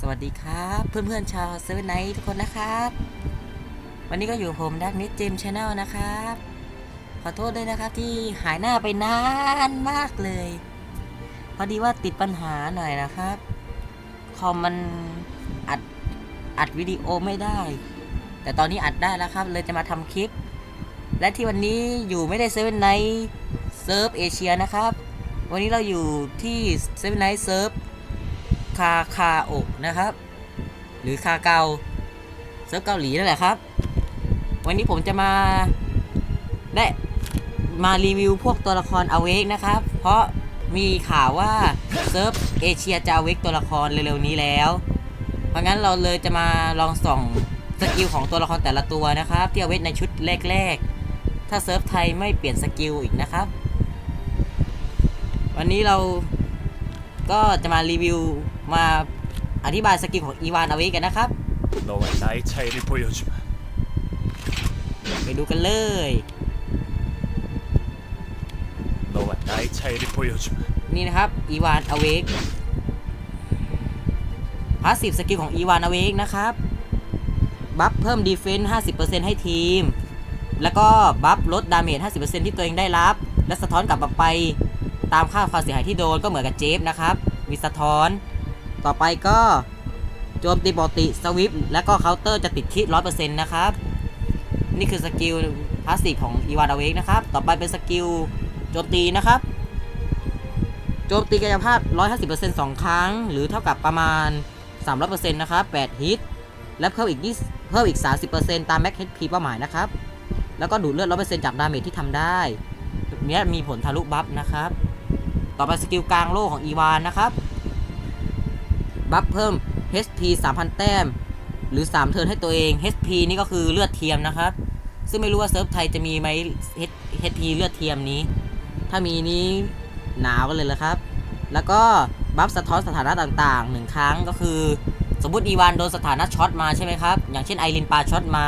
สวัสดีครับ เพื่อนๆชาวเซเว่นไนท์ทุกคนนะครับ วันนี้ก็อยู่ผมดักนิดเจมชาแนลนะครับ ขอโทษด้วยนะครับที่หายหน้าไปนานมากเลย พอดีว่าติดปัญหาหน่อยนะครับ คอมมันอัดอัดวิดีโอไม่ได้ แต่ตอนนี้อัดได้แล้วครับ เลยจะมาทำคลิป และที่วันนี้อยู่ไม่ได้เซเว่นไนท์เซิร์ฟเอเชียนะครับ วันนี้เราอยู่ที่เซเว่นไนท์เซิร์ฟ คาคาโอะนะครับ หรือคาเกาเซิร์ฟเกาหลีนั่นแหละครับ วันนี้ผมจะมาได้มารีวิวพวกตัวละครอเวกนะครับ เพราะมีข่าวว่าเซิร์ฟเอเชียจะอเวกตัวละครเร็วๆนี้แล้ว เพราะงั้นเราเลยจะมาลองส่องสกิลของตัวละครแต่ละตัวนะครับ ที่อเวกในชุดแรกๆ ถ้าเซิร์ฟไทยไม่เปลี่ยนสกิลอีกนะครับ วันนี้เราก็จะมารีวิว มาอธิบายสกิลของอีวานเอาไว้กันนะครับ 너와 나의 차이를 보여주마. ไปดูกันเลย 너와 나의 차이를 보여주마. นี่นะครับอีวานอเวกพาสซีฟสกิลของอีวานอเวกนะครับ บัฟเพิ่มดีเฟนส์50%ให้ทีม แล้วก็บัฟลดดาเมจ50%ที่ตัวเองได้รับ และสะท้อนกลับมาไปตามค่าความเสียหายที่โดนก็เหมือนกับเจฟนะครับ มีสะท้อน ต่อไปก็โจมตีปกติสวิปแล้วก็เคาน์เตอร์จะติดที่100%นะครับ นี่คือสกิลพาสซีฟของอีวานอเวกนะครับ ต่อไปเป็นสกิลโจมตีนะครับ โจมตีกายภาพ 150% 2 ครั้ง หรือเท่ากับประมาณ 300%นะครับ 8 ฮิต และเพิ่มอีก20เพิ่มอีก 30%ตามแม็กเฮดพีเป้าหมายนะครับ แล้วก็ดูดเลือด 100%จากดาเมจที่ทำได้เนี้ยมีผลทะลุบัฟนะครับ ต่อไปสกิลกลางโล่ของอีวานนะครับ บัฟเพิ่ม HP 3,000 แต้ม หรือ 3 เทิร์นให้ตัวเอง HP นี่ก็คือเลือดเทียมนะครับ ซึ่งไม่รู้ว่าเซิร์ฟไทยจะมีไหม HP เลือดเทียมนี้ ถ้ามีนี้หนาวกันเลยละครับ แล้วก็บัฟสะท้อนสถานะต่างๆหนึ่งครั้งก็คือ สมมติอีวานโดนสถานะช็อตมาใช่ไหมครับ อย่างเช่นไอรินปาช็อตมา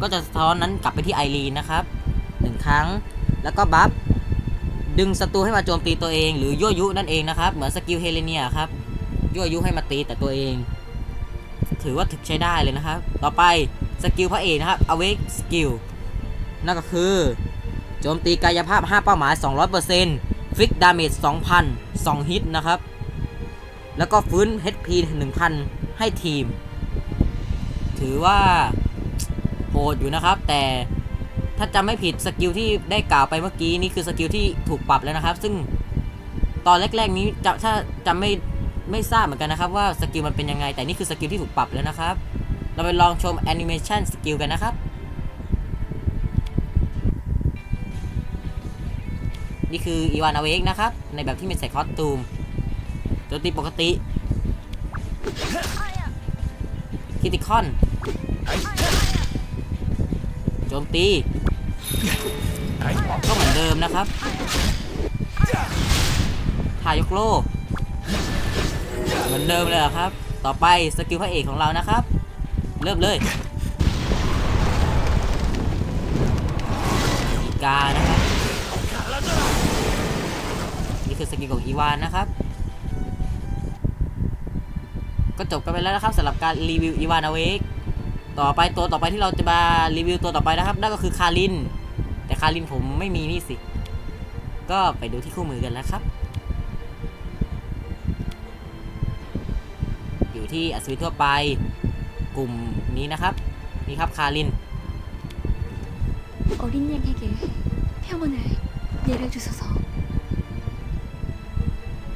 ก็จะสะท้อนนั้นกลับไปที่ไอรีนนะครับหนึ่งครั้ง แล้วก็บัฟดึงศัตรูให้มาโจมตีตัวเองหรือยั่วยุนั่นเองนะครับ เหมือนสกิลเฮเลเนียครับ ยั่วยุให้มาตีแต่ตัวเอง ถือว่าถึกใช้ได้เลยนะครับ ต่อไปสกิลพระเอกนะครับ awake skill นั่นก็คือ โจมตีกายภาพ 5 เป้าหมาย 200%ฟิกดาเมจ2,000 2 ฮิตนะครับ แล้วก็ฟื้น HP 1,000 ให้ทีม ถือว่าโหดอยู่นะครับ แต่ถ้าจำไม่ผิดสกิลที่ได้กล่าวไปเมื่อกี้นี่คือสกิลที่ถูกปรับแล้วนะครับ ซึ่งตอนแรก ๆ นี้จะถ้าจำไม่ ไม่ทราบเหมือนกันนะครับว่าสกิลมันเป็นยังไง แต่นี่คือสกิลที่ถูกปรับแล้วนะครับ เราไปลองชมแอนิเมชันสกิลกันนะครับ นี่คืออีวานอเวกนะครับ ในแบบที่ไม่ใส่คอสตูมโจมตีปกติคิติคอนโจมตีก็เหมือนเดิมนะครับทายกโล เหมือนเดิมเลยครับ ต่อไปสกิลพระเอกของเรานะครับ เริ่มเลยอีกานะครับนี่คือสกิลของอีวานนะครับ ก็จบกันไปแล้วนะครับสำหรับการรีวิวอีวานอเวกต่อไปตัวต่อไปที่เราจะมารีวิวตัวต่อไปนะครับนั่นก็คือคาริน แต่คารินผมไม่มีนี่สิ ก็ไปดูที่คู่มือกันแล้วครับอยู่ที่อัศวินทั่วไป กลุ่มนี้นะครับ นี่ครับคาริน 어린 양에게 평온을 내려주소서.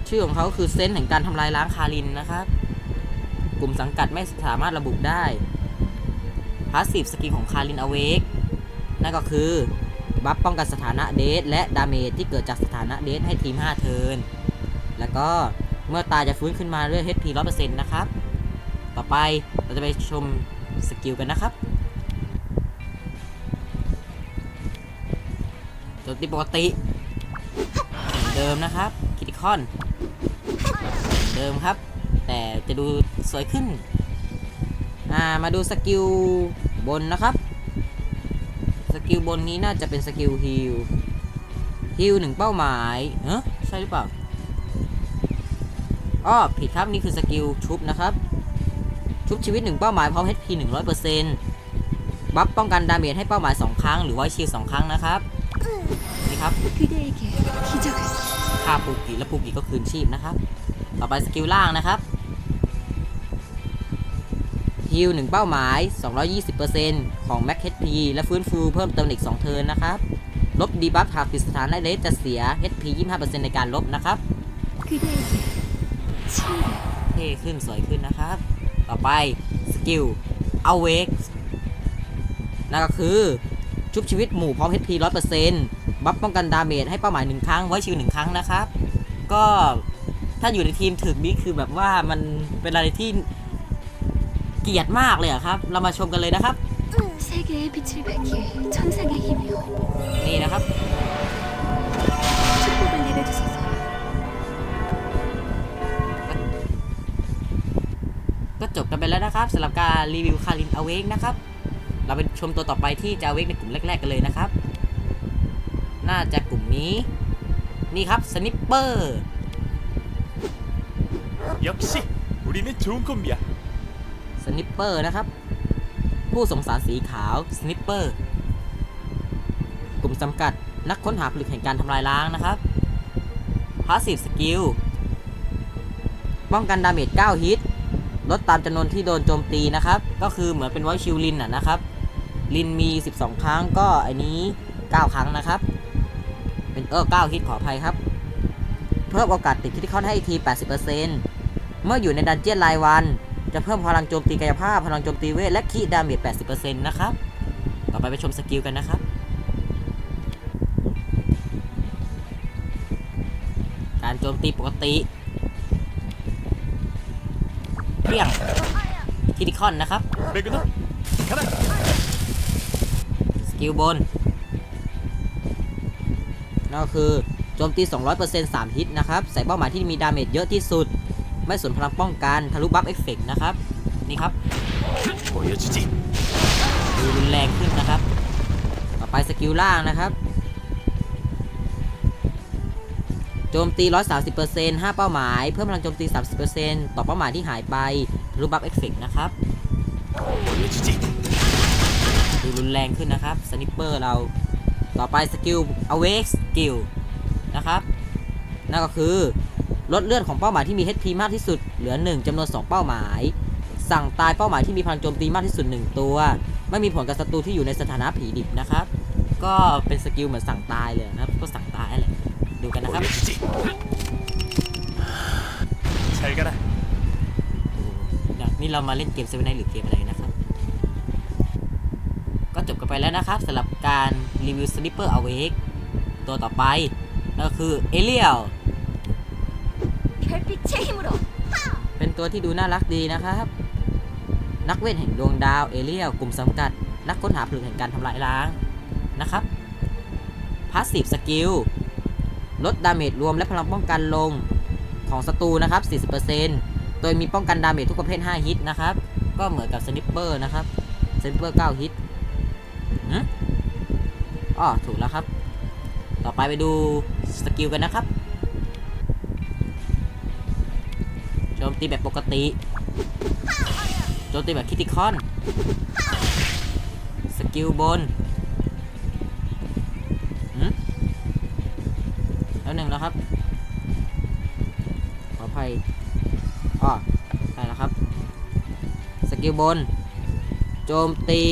ชื่อของเขาคือเซนส์แห่งการทำลายล้างคารินนะครับ กลุ่มสังกัดไม่สามารถระบุได้พาสซีฟสกิลของคารินอเวกนั่นก็คือ บัฟป้องกันสถานะเดทและดาเมจที่เกิดจากสถานะเดทให้ทีม 5 เทิร์น แล้วก็เมื่อตายจะฟื้นขึ้นมาด้วย HP 100%นะครับ ต่อไปเราจะไปชมสกิลกันนะครับโจมตีปกติเหมือนเดิมนะครับคิติคอน เดิมครับ แต่จะดูสวยขึ้น อ่า มาดูสกิลบนนะครับ สกิลบนนี้น่าจะเป็นสกิลฮิลฮิลหนึ่งเป้าหมายเฮ้ใช่หรือเปล่าอ้อผิดครับ นี่คือสกิลชุบนะครับ ทุบชีวิต1เป้าหมายพร้อม HP 100%บัฟป้องกันดาเมจให้เป้าหมาย 2 ครั้ง หรือไว้ชีสองครั้งนะครับนี่ครับฆ่าปูกิและปูกิก็คืนชีพนะครับ ต่อไปสกิลล่างนะครับฮิลหนึ่งเป้าหมาย 220%ของแม็ก HP และฟื้นฟูเพิ่มเติมอีก 2 เทิร์นนะครับ ลบดีบัฟหากปิดสถานะเลสจะเสีย HP 25%ในการลบนะครับเท่ขึ้นสวยขึ้นนะครับ ต่อไปสกิลเอาเวกนั่นก็คือชุบชีวิตหมู่พร้อม HP 100%บัฟป้องกันดาเมจให้เป้าหมายหนึ่งครั้ง ไว้ชิวหนึ่งครั้งนะครับ ก็ถ้าอยู่ในทีมถึกนี้คือแบบว่ามันเป็นอะไรที่เกียดมากเลยครับ เรามาชมกันเลยนะครับ นี่นะครับ ก็จบกันไปแล้วนะครับสำหรับการรีวิวคารินอเวกนะครับ เราไปชมตัวต่อไปที่จะอเวกในกลุ่มแรก ๆ กันเลยนะครับ น่าจะกลุ่มนี้ นี่ครับสนิปเปอร์ 역시 우리는 좋은 콤비야 สนิปเปอร์นะครับ ผู้สงสารสีขาวสนิปเปอร์ กลุ่มจำกัดนักค้นหาผลึกแห่งการทำลายล้างนะครับพาสซีฟสกิลป้องกันดาเมจ9ฮิต ลดตามจำนวนที่โดนโจมตีนะครับ ก็คือเหมือนเป็นไวชิลลินอะนะครับ ลินมี 12 ครั้งก็อันนี้ 9 ครั้งนะครับ เป็นเออ9ฮิตขออภัยครับ เพิ่มโอกาสติดคิดคอนให้อีกที 80%เมื่ออยู่ในดันเจี้ยนรายวัน จะเพิ่มพลังโจมตีกายภาพ พลังโจมตีเวท และคีดาเมจ 80%นะครับ ต่อไปไปชมสกิลกันนะครับการโจมตีปกติ เรี่ยงทิดิคอนนะครับสกิลบนนั่นก็คือโจมตี 200% 3 ฮิตนะครับ ใส่เป้าหมายที่มีดาเมจเยอะที่สุด ไม่สนพลังป้องกันทะลุบัฟเอฟเฟกนะครับ นี่ครับดูรุนแรงขึ้นนะครับ ต่อไปสกิลล่างนะครับ โจมตี 130% 5 เป้าหมาย เพิ่มพลังโจมตี 30%ต่อเป้าหมายที่หายไปรูบัฟเอฟเฟกนะครับ ดูรุนแรงขึ้นนะครับ สนิปเปอร์เรา ต่อไปสกิลอเวกสกิลนะครับ นั่นก็คือ ลดเลือดของเป้าหมายที่มี HP มากที่สุด เหลือ 1 จำนวน 2 เป้าหมาย สั่งตายเป้าหมายที่มีพลังโจมตีมากที่สุด 1 ตัว ไม่มีผลกับศัตรูที่อยู่ในสถานะผีดิบนะครับ ก็เป็นสกิลเหมือนสั่งตายเลยนะครับ ก็สั่งตาย ดูกันนะครับใช้ก็ได้นี่เรามาเล่นเกมเซเว่นไนหรือเกมอะไรนะครับ ก็จบกันไปแล้วนะครับสำหรับการรีวิวสลิปเปอร์เอาเวกตัวต่อไปก็คือเอเลียลเป็นตัวที่ดูน่ารักดีนะครับ นักเวทแห่งดวงดาวเอเลียลกลุ่มสำกัด นักค้นหาผลึกแห่งการทำลายล้างนะครับพาสซีฟสกิล ลดดาเมจรวมและพลังป้องกันลงของศัตรูนะครับ 40%โดยมีป้องกันดาเมจทุกประเภท 5 ฮิตนะครับ ก็เหมือนกับสนิปเปอร์นะครับสนิปเปอร์ 9 ฮิตอ๋อถูกแล้วครับ ต่อไปไปดูสกิลกันนะครับโจมตีแบบปกติโจมตีแบบคิติคอน สกิลบน ครับ ขออภัยอ๋อใช่แล้วครับ สกิลบน โจมตี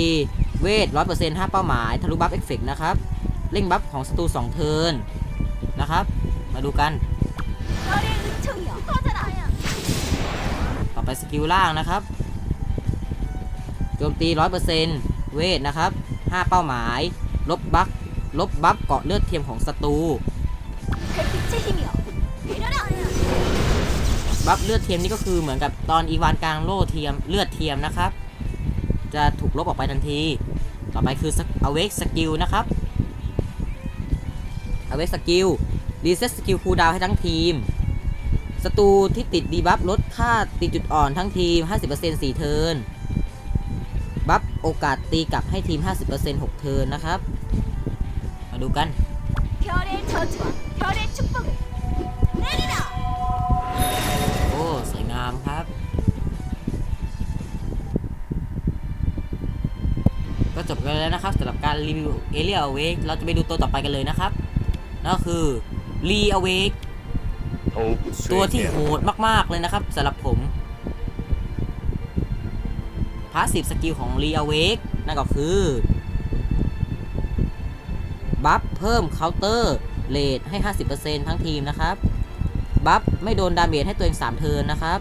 เวทร้อยเปอร์เซ็นต์ห้าเป้าหมายทะลุบัฟเอฟเฟกนะครับ เร่งบัฟของศัตรูสองเทิร์นนะครับ มาดูกัน ต่อไปสกิลล่างนะครับ โจมตีร้อยเปอร์เซ็นต์เวทนะครับห้าเป้าหมาย ลบบัฟลบบัฟเกาะเลือดเทียมของศัตรู บัฟเลือดเทียมนี่ก็คือเหมือนกับตอนอีวานกลางโล่เทียมเลือดเทียมนะครับ จะถูกลบออกไปทันที ต่อไปคือ awake skill นะครับ awake skill reset skill cooldown ให้ทั้งทีมศัตรูที่ติดดีบัฟลดค่าตีจุดอ่อนทั้งทีม 50% 4 เทิร์น บัฟโอกาสตีกลับให้ทีม 50% 6 เทิร์นนะครับ มาดูกัน 별의 저주와 별의 축복을 내리 라! โอ้สวยงามครับ ก็จบกันแล้วนะครับสำหรับการรีวิวเอเรีย a เวกเราจะไปดูตัวต่อไปกันเลยนะครับนั่นคือรีอเวกตัวที่โหดมาก ๆ เลยนะครับสำหรับผมพาสซีฟสกิลของรีอเวกนั่นก็คือ บัฟเพิ่มเคาน์เตอร์เลทให้ 50%ทั้งทีมนะครับ บัฟไม่โดนดาเมจให้ตัวเอง 3 เทินนะครับ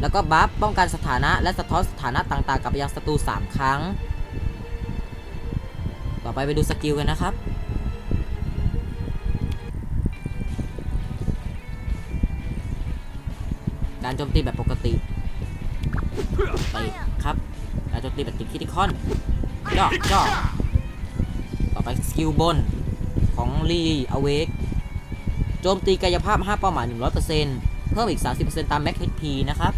แล้วก็บัฟป้องกันสถานะและสะท้อนสถานะต่างๆ กับยังศัตรู 3 ครั้ง ต่อไปไปดูสกิลกันนะครับการโจมตีแบบปกติไปครับการโจมตีแบบติดคิติคอนย่อย่อ ต่อไปสกิลบนของรีอเวกโจมตีกายภาพ 5 เป้าหมาย 100%เพิ่มอีก 30%ตามแม็ก HP นะครับ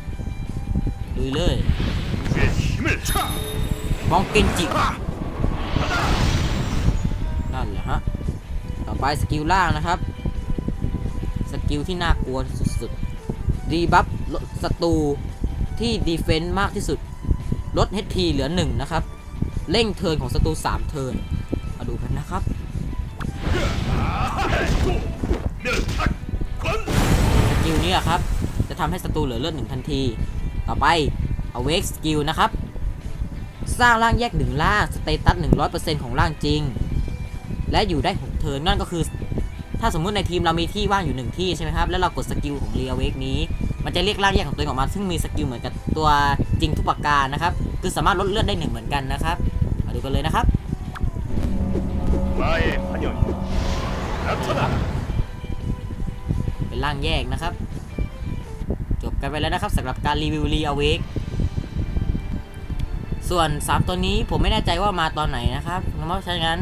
ลุยเลยมองเกนจินั่นแหละฮะ ต่อไปสกิลล่างนะครับ สกิลที่น่ากลัวสุดๆดีบัฟศัตรูที่ดีเฟนต์มากที่สุด ลด HP เหลือ 1 นะครับ เร่งเทิร์นของศัตรู3เทิร์น นี้ครับ จะทำให้ศัตรูเหลือเลือดหนึ่งทันที ต่อไป awake skill นะครับ สร้างร่างแยกหนึ่งร่างสเตตัส100%ของร่างจริง และอยู่ได้6เทิร์นนั่นก็คือ ถ้าสมมุติในทีมเรามีที่ว่างอยู่หนึ่งที่ใช่ไหมครับ แล้วเรากดสกิลของเรียเวกนี้ มันจะเรียกร่างแยกของตัวเองออกมา ซึ่งมีสกิลเหมือนกับตัวจริงทุกประการนะครับ คือสามารถลดเลือดได้หนึ่งเหมือนกันนะครับ มาดูกันเลยนะครับมาพันยนรัชนา็นล่างแยกนะครับ จบกันไปแล้วนะครับสำหรับการรีวิวรีเอเวกส่วน 3 ตัวนี้ผมไม่แน่ใจว่ามาตอนไหนนะครับเพราะฉะนั้น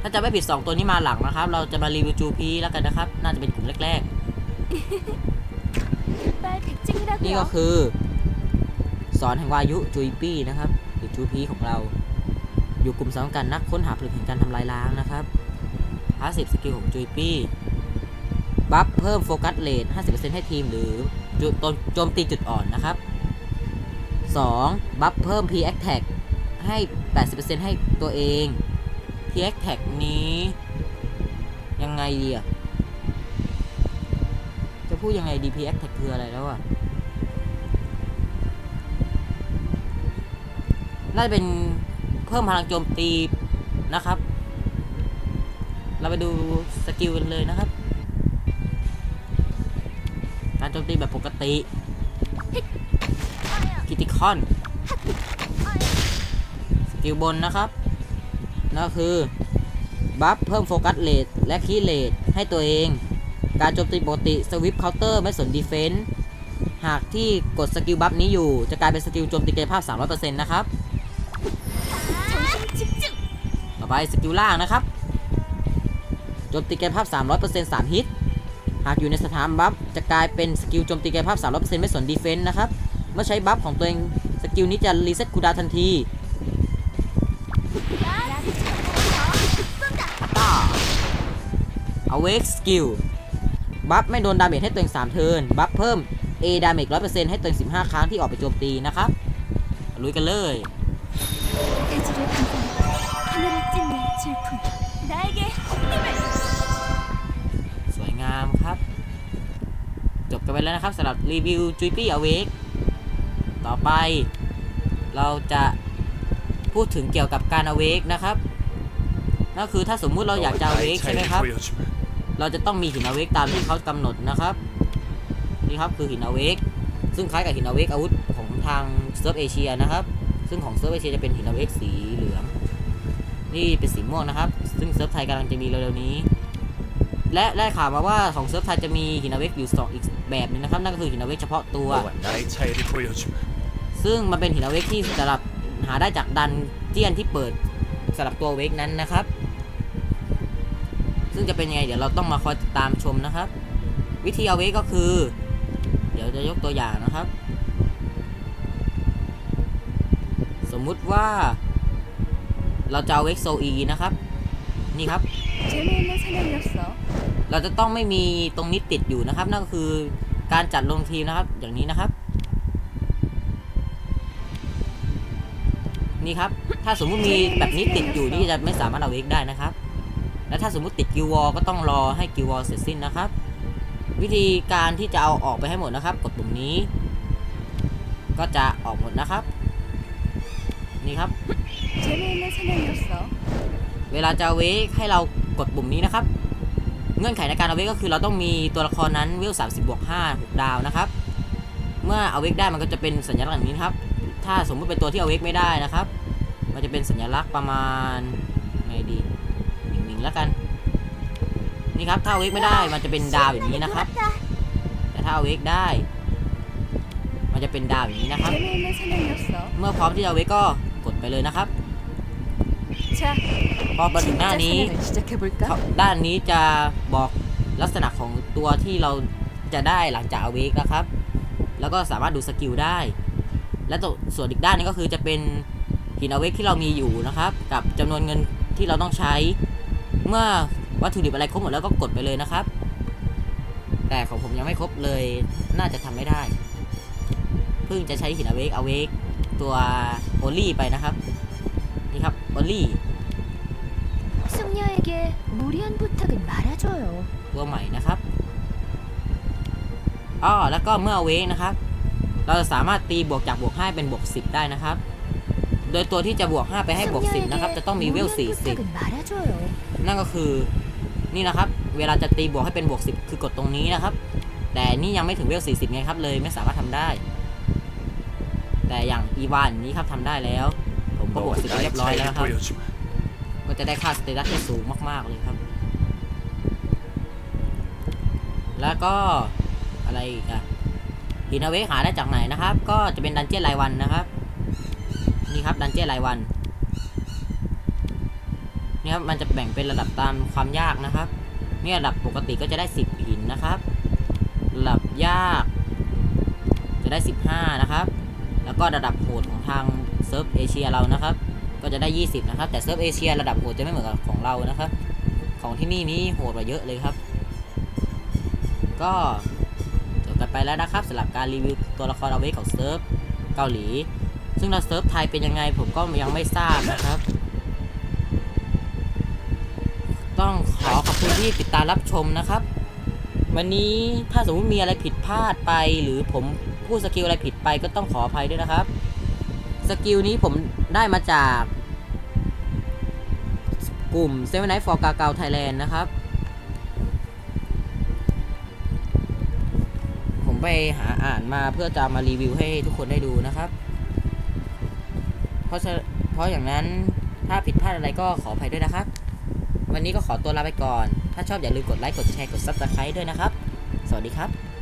ถ้าจะไม่ผิด 2 ตัวนี้มาหลังนะครับ เราจะมารีวิวจูพีแล้วกันนะครับ น่าจะเป็นกลุ่มแรกๆ นี่ก็คือ สอนแห่งวายุจูปีนะครับหรือจูพีของเรา อยู่กลุ่มสำกัญนักค้นหาผลึกแห่งการทำลายล้างนะครับพาสิบสกิลของจูปี้ บัฟเพิ่มโฟกัสเลท50%ให้ทีมหรือจุดโจมตีจุดอ่อนนะครับ 2. บัฟเพิ่ม P Attack ให้ 80%ให้ตัวเอง P Attack นี้ ยังไงดีอะจะพูดยังไงดี P Attack คืออะไรแล้วอะน่าจะเป็นเพิ่มพลังโจมตีนะครับ เราไปดูสกิลกันเลยนะครับ โจมตีแบบปกติคิติคอนสกิลบนนะครับนั่นคือบัฟเพิ่มโฟกัสเลทและคีเลทให้ตัวเอง การโจมตีปกติสวิปเคาน์เตอร์ไม่สนดีเฟนส์หากที่กดสกิลบัฟนี้อยู่ จะกลายเป็นสกิลโจมตีกายภาพ 300%นะครับ ต่อไปสกิลล่างนะครับ โจมตีกายภาพ 300% 3 ฮิต หากอยู่ในสถานบัฟจะกลายเป็นสกิลโจมตีกายภาพ 300%ไม่สนดีเฟนส์นะครับ เมื่อใช้บัฟของตัวเองสกิลนี้จะรีเซ็ตคูดาทันทีต้า Awake Skill บัฟไม่โดนดาเมจให้ตัวเอง 3 เทิร์นบัฟเพิ่ม A ดาเมจ100%ให้ตัวเอง 15 ครั้งที่ออกไปโจมตีนะครับ ลุยกันเลยามครับ จบกันไปแล้วนะครับสำหรับรีวิวจุยปี้อเวกต่อไป เราจะพูดถึงเกี่ยวกับการอเวกนะครับนั่นคือถ้าสมมุติเราอยากจะอเวกใช่ไหมครับ เราจะต้องมีหินอเวกตามที่เขากำหนดนะครับ นี่ครับคือหินอเวกซึ่งคล้ายกับหินอเวกอาวุธของทางเซิร์ฟเอเชียนะครับ ซึ่งของเซิร์ฟเอเชียจะเป็นหินอเวกสีเหลือง นี่เป็นสีม่วงนะครับ ซึ่งเซิร์ฟไทยกำลังจะมีเร็วๆนี้ และได้ข่าวมาว่าของเซิร์ฟไทยจะมีหินอเวกอยู่สองอีกแบบนึงนะครับ นั่นก็คือหินอเวกเฉพาะตัว ซึ่งมันเป็นหินอเวกที่สำหรับหาได้จากดันเจียนที่เปิดสำหรับตัวเวกนั้นนะครับ ซึ่งจะเป็นยังไงเดี๋ยวเราต้องมาคอยตามชมนะครับ วิธีเอาเวกก็คือ เดี๋ยวจะยกตัวอย่างนะครับ สมมุติว่าเราจะเอาเวกโซอีนะครับ นี่ครับ เราจะต้องไม่มีตรงนี้ติดอยู่นะครับ นั่นก็คือการจัดลงทีมนะครับ อย่างนี้นะครับ นี่ครับ ถ้าสมมุติมีแบบนี้ติดอยู่นี่จะไม่สามารถเอาเวกได้นะครับ และถ้าสมมุติติดกิววอลก็ต้องรอให้กิววอลเสร็จสิ้นนะครับ วิธีการที่จะเอาออกไปให้หมดนะครับ กดปุ่มนี้ ก็จะออกหมดนะครับ นี่ครับ เวลาจะเวกให้เรากดปุ่มนี้นะครับ เงื่อนไขในการเอาเวกก็คือเราต้องมีตัวละครนั้นเวล30บวก5 6 ดาวนะครับ เมื่อเอาเวกได้มันก็จะเป็นสัญลักษณ์อย่างนี้ครับ ถ้าสมมติเป็นตัวที่เอาเวกไม่ได้นะครับ มันจะเป็นสัญลักษณ์ประมาณไงดีหนิงๆแล้วกัน นี่ครับถ้าเอาเวกไม่ได้มันจะเป็นดาวแบบนี้นะครับ แต่ถ้าเอาเวกได้ มันจะเป็นดาวแบบนี้นะครับ เมื่อพร้อมที่จะเอาเวกก็กดไปเลยนะครับ พอมาถึงหน้านี้ด้านนี้จะบอกลักษณะของตัวที่เราจะได้หลังจากอเวกนะครับ แล้วก็สามารถดูสกิลได้ และส่วนอีกด้านนี้ก็คือจะเป็นหินอเวกที่เรามีอยู่นะครับ กับจำนวนเงินที่เราต้องใช้ เมื่อวัตถุดิบอะไรครบหมดแล้วก็กดไปเลยนะครับ แต่ของผมยังไม่ครบเลย น่าจะทำไม่ได้ เพิ่งจะใช้หินอเวกอเวกตัวโอลี่ไปนะครับ นี่ครับโอลี่ 승려에게 무리한 부탁은 말아줘요. ตัวใหม่นะครับอ้อแล้วก็เมื่อเวกนะครับ เราจะสามารถตีบวกจากบวก 5 เป็นบวก 10 ได้นะครับ โดยตัวที่จะบวก 5 ไปให้บวก 10 นะครับ จะต้องมีเวล 무리한 부탁은 말아줘요. 40 นั่นก็คือ นี่นะครับ เวลาจะตีบวกให้เป็นบวก 10 คือกดตรงนี้นะครับ แต่นี่ยังไม่ถึงเวล 40 ไงครับ เลยไม่สามารถทำได้ แต่อย่างอีวานนี้ครับทำได้แล้ว ผมก็บวก 10ไปเรียบร้อยแล้วนะครับ 보여주마. ก็จะได้ค่าสเตตัสที่สูงมาก ๆ เลยครับ แล้วก็อะไรอีกอะหินเอาเวกหาได้จากไหนนะครับ ก็จะเป็นดันเจี้ยนรายวันนะครับ นี่ครับดันเจี้ยนรายวันนี่ครับมันจะแบ่งเป็นระดับตามความยากนะครับนี่ระดับปกติก็จะได้ 10 หินนะครับ ระดับยากจะได้ 15 นะครับ แล้วก็ระดับโหดของทางเซิร์ฟเอเชียเรานะครับ ก็จะได้ 20 นะครับ แต่เซิร์ฟเอเชียระดับโหดจะไม่เหมือนกับของเรานะครับ ของที่นี่นี้โหดกว่าเยอะเลยครับ ก็จบกันไปแล้วนะครับสำหรับการรีวิวตัวละครเอาไว้ของเซิร์ฟเกาหลี ซึ่งเราเซิร์ฟไทยเป็นยังไงผมก็ยังไม่ทราบนะครับ ต้องขอขอบคุณที่ติดตามรับชมนะครับ วันนี้ถ้าสมมติมีอะไรผิดพลาดไป หรือผมพูดสกิลอะไรผิดไปก็ต้องขออภัยด้วยนะครับ สกิลนี้ผมได้มาจากกลุ่ม Seven Night for Gagao Thailand นะครับ ผมไปหาอ่านมาเพื่อจะมารีวิวให้ทุกคนได้ดูนะครับ เพราะเพราะอย่างนั้นถ้าผิดพลาดอะไรก็ขออภัยด้วยนะครับ วันนี้ก็ขอตัวลาไปก่อน ถ้าชอบอย่าลืมกดไลค์ กดแชร์ กด Subscribe ด้วยนะครับ สวัสดีครับ